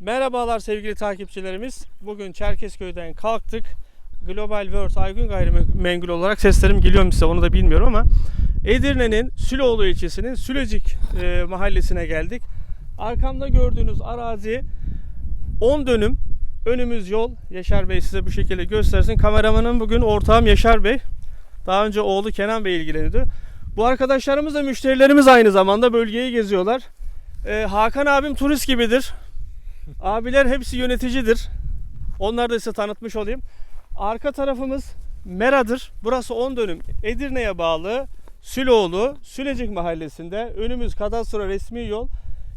Merhabalar sevgili takipçilerimiz. Bugün Çerkezköy'den kalktık. Global World Aygün Gayrimenkul olarak seslerim geliyor mu size onu da bilmiyorum ama Edirne'nin Süloğlu ilçesinin Sülecik e, mahallesine geldik. Arkamda gördüğünüz arazi 10 dönüm. Önümüz yol. Yaşar Bey size bu şekilde göstersin. Kameramanım bugün ortağım Yaşar Bey. Daha önce oğlu Kenan Bey ilgileniyordu. Bu arkadaşlarımız da müşterilerimiz aynı zamanda bölgeyi geziyorlar. Ee, Hakan abim turist gibidir. Abiler hepsi yöneticidir. Onları da size tanıtmış olayım. Arka tarafımız Mera'dır. Burası 10 dönüm. Edirne'ye bağlı Süloğlu, Sülecik mahallesinde. Önümüz kadastro resmi yol.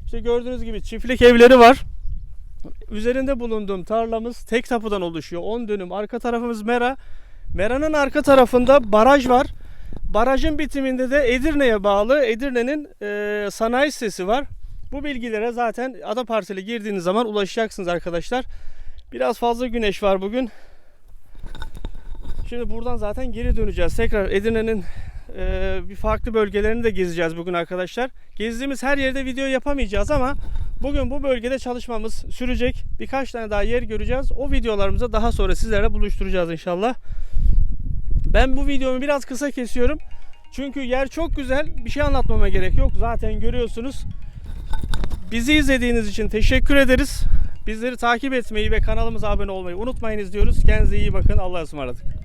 İşte gördüğünüz gibi çiftlik evleri var. Üzerinde bulunduğum tarlamız tek tapudan oluşuyor. 10 dönüm. Arka tarafımız Mera. Mera'nın arka tarafında baraj var. Barajın bitiminde de Edirne'ye bağlı Edirne'nin e, sanayi sitesi var. Bu bilgilere zaten ada parseli girdiğiniz zaman ulaşacaksınız arkadaşlar. Biraz fazla güneş var bugün. Şimdi buradan zaten geri döneceğiz. Tekrar Edirne'nin e, bir farklı bölgelerini de gezeceğiz bugün arkadaşlar. Gezdiğimiz her yerde video yapamayacağız ama bugün bu bölgede çalışmamız sürecek. Birkaç tane daha yer göreceğiz. O videolarımızı daha sonra sizlerle buluşturacağız inşallah. Ben bu videomu biraz kısa kesiyorum. Çünkü yer çok güzel. Bir şey anlatmama gerek yok. Zaten görüyorsunuz. Bizi izlediğiniz için teşekkür ederiz. Bizleri takip etmeyi ve kanalımıza abone olmayı unutmayınız diyoruz. Kendinize iyi bakın. Allah'a ısmarladık.